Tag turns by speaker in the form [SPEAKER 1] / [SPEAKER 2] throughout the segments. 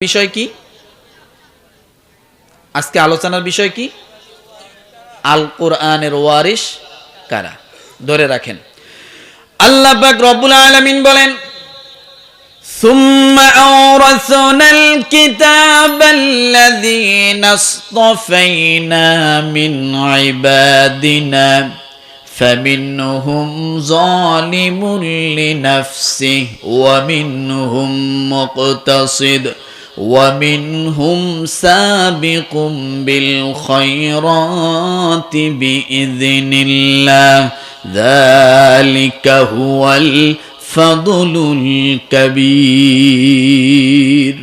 [SPEAKER 1] বিষয় কি আজকে আলোচনার বিষয় কি আল কোরআনের ওয়ারিস কারা ধরে রাখেন আল্লাহ পাক রব্বুল আলামিন বলেন ثم أورثنا الكتاب الذين اصطفينا من عبادنا فمنهم ظالم لنفسه ومنهم مقتصد ومنهم سابق بالخيرات بإذن الله ذلك هو الفضل الكبير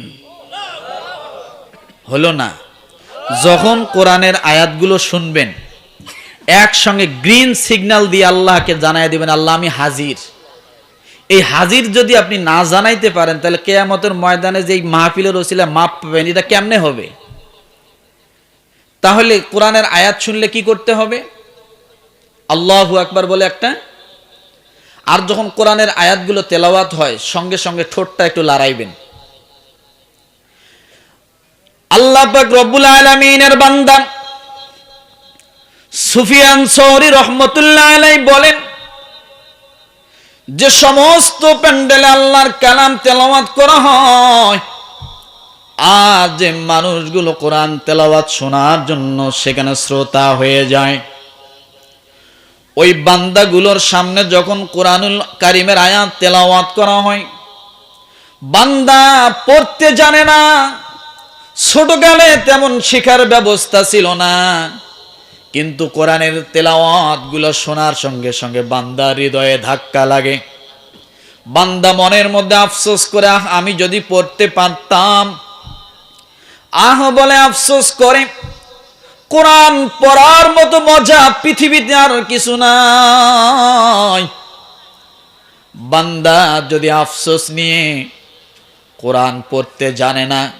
[SPEAKER 1] হলো না যখন কোরআনের আয়াতগুলো শুনবেন একসঙ্গে গ্রিন সিগন্যাল দিয়ে আল্লাহকে জানাই দিবেন আল্লাহ আমি হাজির এই হাজির যদি আপনি না জানাইতে পারেন, তাহলে কেয়ামতের ময়দানে যে মাহফিলের ওসিলা মাপ পাবেন, এটা কেমনে হবে? তাহলে কোরআনের আয়াত শুনলে কি করতে হবে? আল্লাহু আকবার বলে একটা, আর যখন কোরআনের আয়াতগুলো তেলাওয়াত হয়, সঙ্গে সঙ্গে ঠোঁটটা একটু লড়াইবেন। আল্লাহ পাক রব্বুল আলামিনের বান্দা সুফিয়ান সৌরি রহমতুল্লাহ আলাই বলেন যে সমস্ত প্যান্ডেলে আল্লাহর কালাম তেলাওয়াত করা হয়, আর যে মানুষগুলো কোরআন তেলাওয়াত শোনার জন্য সেখানে শ্রোতা হয়ে যায়। ওই বান্দাগুলোর সামনে যখন কোরআনুল কারিমের আয়াত তেলাওয়াত করা হয়, বান্দা পড়তে জানে না, ছোটকালে তেমন শেখার ব্যবস্থা ছিল না। কিন্তু কোরআনের তেলাওয়াতগুলো শোনার সঙ্গে সঙ্গে বান্দা হৃদয়ে ধাক্কা লাগে। বান্দা মনের মধ্যে আফসোস করে, আহ, আমি যদি পড়তে পারতাম। আহ, বলে আফসোস করে, কোরআন পড়ার মতো মজা পৃথিবীতে আর কিছু নাই। বান্দা যদি আফসোস নিয়ে কোরআন পড়তে জানে না,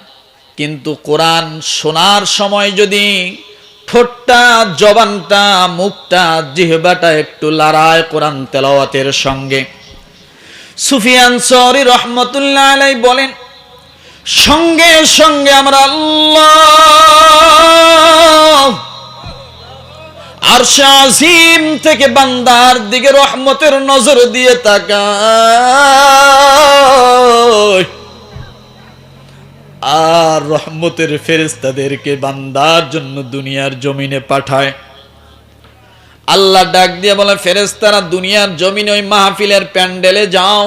[SPEAKER 1] কিন্তু কোরআন শোনার সময় যদি ঠোঁটটা, জবানটা, মুখটা, জিহবাটা একটু লড়ায় কোরআন তেলাওয়াতের সঙ্গে। সুফিয়ান সরি রহমতুল্লাহ আলাই বলেন, সঙ্গে সঙ্গে আমরা আল্লাহ আর শাহিম থেকে বান্দার দিকে রহমতের নজর দিয়ে তাকায় আর রহমতের ফেরেস্তাদেরকে বান্দার জন্য দুনিয়ার জমিনে পাঠায়। আল্লাহ ডাক দিয়ে বলে ফেরেস্তারা দুনিয়ার জমিনে ওই মাহফিলের প্যান্ডেলে যাও।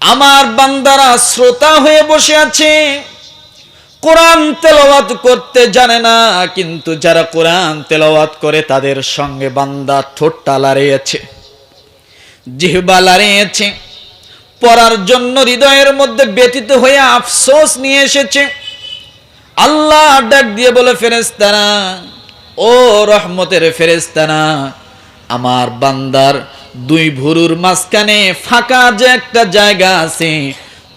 [SPEAKER 1] আমার বান্দারা শ্রোতা হয়ে বসে আছে। কোরআন তেলাওয়াত করতে জানে না, কিন্তু যারা কোরআন তেলাওয়াত করে তাদের সঙ্গে বান্দা ঠোঁটটা লাড়িয়েছে, জিহবা লাড়িয়েছে। পড়ার জন্য হৃদয়ের মধ্যে ব্যতীত হয়ে আফসোস নিয়ে এসেছে। আল্লাহ ডাক দিয়ে বলে ফেরেস্তানা ও রহমতের ফেরেস্তানা আমার বান্দার দুই ভুরুর মাঝখানে ফাঁকা যে একটা জায়গা আছে,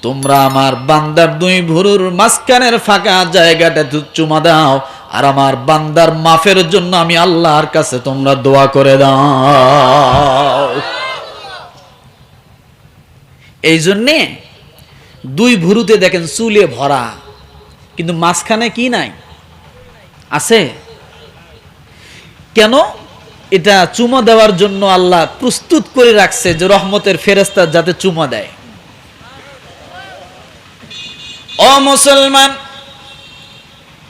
[SPEAKER 1] তোমরা আমার বান্দার দুই ভুরুর মাঝখানের ফাঁকা জায়গাটা চুমা দাও, আর আমার বান্দার মাফের জন্য আমি আল্লাহর কাছে তোমরা দোয়া করে দাও। এই জন্যে দুই ভুরুতে দেখেন চুলে ভরা, কিন্তু মাঝখানে কি নাই? আছে। কেন? এটা চুমা দেওয়ার জন্য আল্লাহ প্রস্তুত করে রাখছে যে রহমতের ফেরেস্তা যাতে চুমা দেয়। ও মুসলমান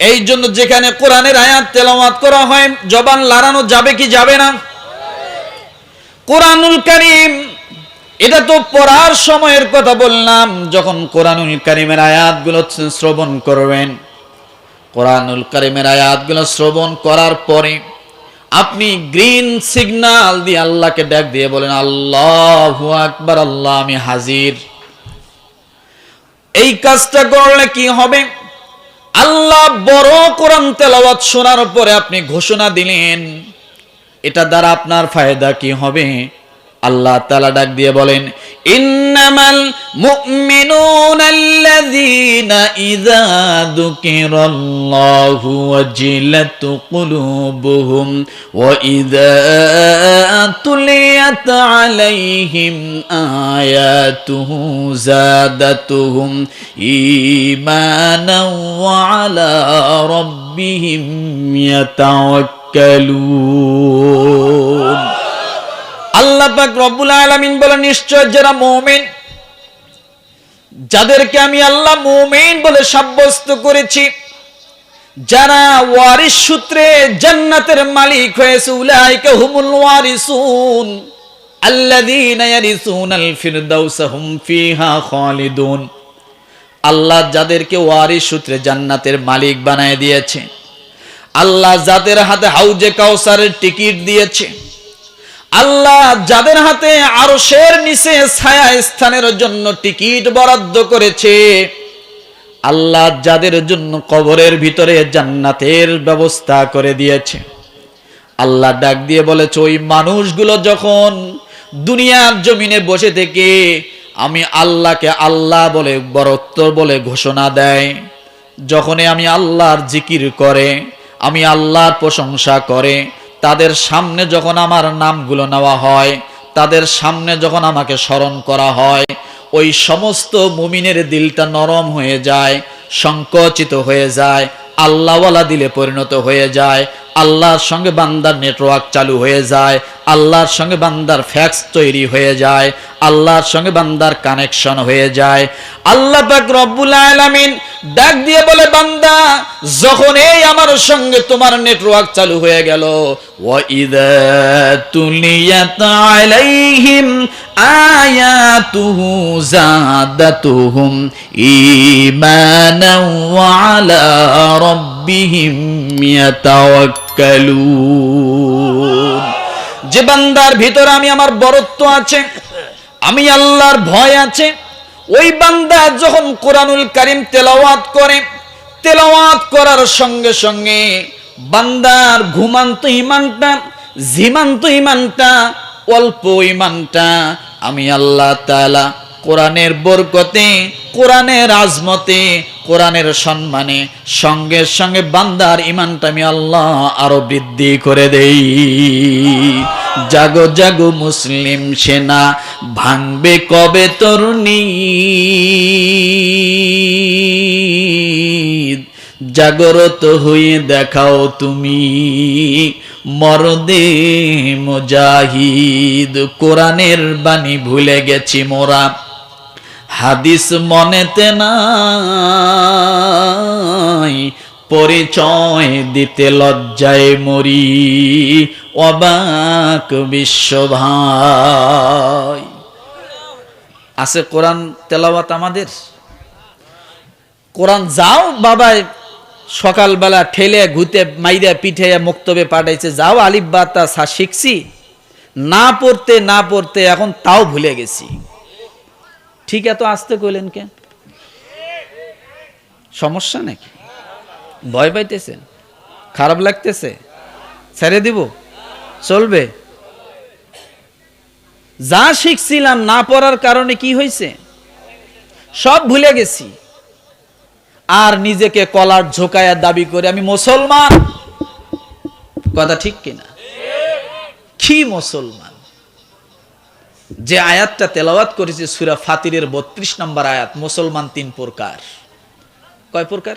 [SPEAKER 1] এই জন্য যেখানে কোরআনের আয়াত তেলাওয়াত করা হয়, জবান লাড়ানো যাবে কি যাবে না? কোরআনুল করিম এটা তো পড়ার সময়ের কথা বললাম, যখন কোরআনুল কারিমের আয়াতগুলো শ্রবণ করবেন। কোরআনুল কারিমের আয়াতগুলো শ্রবণ করার পরে আপনি গ্রিন সিগন্যাল দিয়ে আল্লাহকে ডাক দিয়ে বলেন, আল্লাহ আকবার, আল্লাহ, আমি হাজির। এই কাজটা করলে কি হবে? আল্লাহ বড় কোরআন তেলাওয়াত শোনার পরে আপনি ঘোষণা দিলেন, এটা দ্বারা আপনার ফায়দা কি হবে? আল্লাহ তালা ডাক দিয়ে বলেন, ইন্নামাল মুমিনুন আল্লাযীনা ইযা যুকিরাল্লাহু ওয়াজিলাত কুলুবুহুম ওয়া ইযা তুলিয়াত আলাইহিম আয়াতুহু যাদাতুহুম ঈমানাও ওয়া আলা রাব্বিহিম ইয়াতাওয়াক্কালুন। আল্লাহ পাক রব্বুল আলামিন বলে নিশ্চয় যারা মুমিন, যাদেরকে আমি আল্লাহ মুমিন বলে সাব্যস্ত করেছি, যারা ওয়ারিস সূত্রে জান্নাতের মালিক হয়েছে, উলাইকা হুমুল ওয়ারিসুন, আল্লাযীনা ইয়ারিসুনাল ফিরদাউস হুম ফিহা খালিদুন। আল্লাহ যাদেরকে ওয়ারিস সূত্রে জান্নাতের মালিক বানায় দিয়েছে, আল্লাহ যাদের হাতে হাউজে কাউসারের টিকিট দিয়েছে আল্লাহ যাদের হাতে আরশের নিচে ছায়া স্থানের জন্য টিকিট বরাদ্দ করেছে, আল্লাহ যাদের জন্য কবরের ভিতরে জান্নাতের ব্যবস্থা করে দিয়েছে। আল্লাহ ডাক দিয়ে বলেছে, ওই মানুষগুলো যখন দুনিয়ার জমিনে বসে থেকে আমি আল্লাহকে আল্লাহ বলে, বরত্ব বলে ঘোষণা দেয়, যখনই আমি আল্লাহর জিকির করে, আমি আল্লাহর প্রশংসা করে তাদের সামনে যখন আমার নামগুলো নেওয়া হয়, তাদের সামনে যখন আমাকে স্মরণ করা হয়, ওই সমস্ত মুমিনের দিলটা নরম হয়ে যায়, সংকোচিত হয়ে যায়, আল্লাহওয়ালা দিলে পরিণত হয়ে যায় আল্লাহর সঙ্গে বান্দার নেটওয়ার্ক চালু হয়ে যায়, আল্লাহর সঙ্গে বান্দার ফ্যাক্স তৈরি হয়ে যায়, আল্লাহর সঙ্গে বান্দার কানেকশন হয়ে যায়। আল্লাহ পাক রব্বুল আলামিন ডাক দিয়ে বলে, বান্দা, যখন এই আমার সঙ্গে তোমার নেটওয়ার্ক চালু হয়ে গেল ওয়া ইদা তুলিয়াত আলাইহিম আয়াতুহু যে বান্দার ভিতরে আমি আমার বরত্ব আছে, আমি আল্লাহর ভয় আছে, ওই বান্দা যখন কোরআনুল কারিম তেলাওয়াত করে, তেলাওয়াত করার সঙ্গে সঙ্গে বান্দার ঘুমান্ত ইমানটা ঝিমান্ত ইমানটা অল্প ইমানটা আমি আল্লাহ তাআলা কোরআনের বরকতে, কোরআনের আজমতে কোরআনের সম্মানে সঙ্গে সঙ্গে বান্দার ইমানটা আমি আল্লাহ আরও বৃদ্ধি করে দেই। জাগো জাগো মুসলিম সেনা, ভাঙবে কবে তরুণী? জাগরত হয়ে দেখাও তুমি মরদে মুজাহিদ। কোরআনের বাণী ভুলে গেছি মোরা। হাদিস মনেতে নাই, পরিচয় দিতে লজ্জায় মরি, অবাক বিশ্ব ভাই। আছে কোরআন তেলাওয়াত আমাদের? কোরআন যাও বাবা সকালবেলা ঠেলে ঘুতে মাইরা পিঠে মুক্তবে পাঠাইছে, যাও আলিফ বাতা সা শিখছি, না পড়তে না পড়তে এখন তাও ভুলে গেছি। ঠিক এত আসতে কইলেন কে সমস্যা নাকি? ভয় পাইতেছেন খারাপ লাগতেছে? ছেড়ে দিব? চলবে? যা শিখছিলাম না পড়ার কারণে কি হয়েছে সব ভুলে গেছি। আর নিজেকে কলার ঝোকায়া দাবি করে আমি মুসলমান। কথা ঠিক কিনা? কি মুসলমান? যে আয়াতটা তেলাওয়াত করেছে সুরা ফাতিরের বত্রিশ নম্বর আয়াত মুসলমান তিন প্রকার। কয় প্রকার?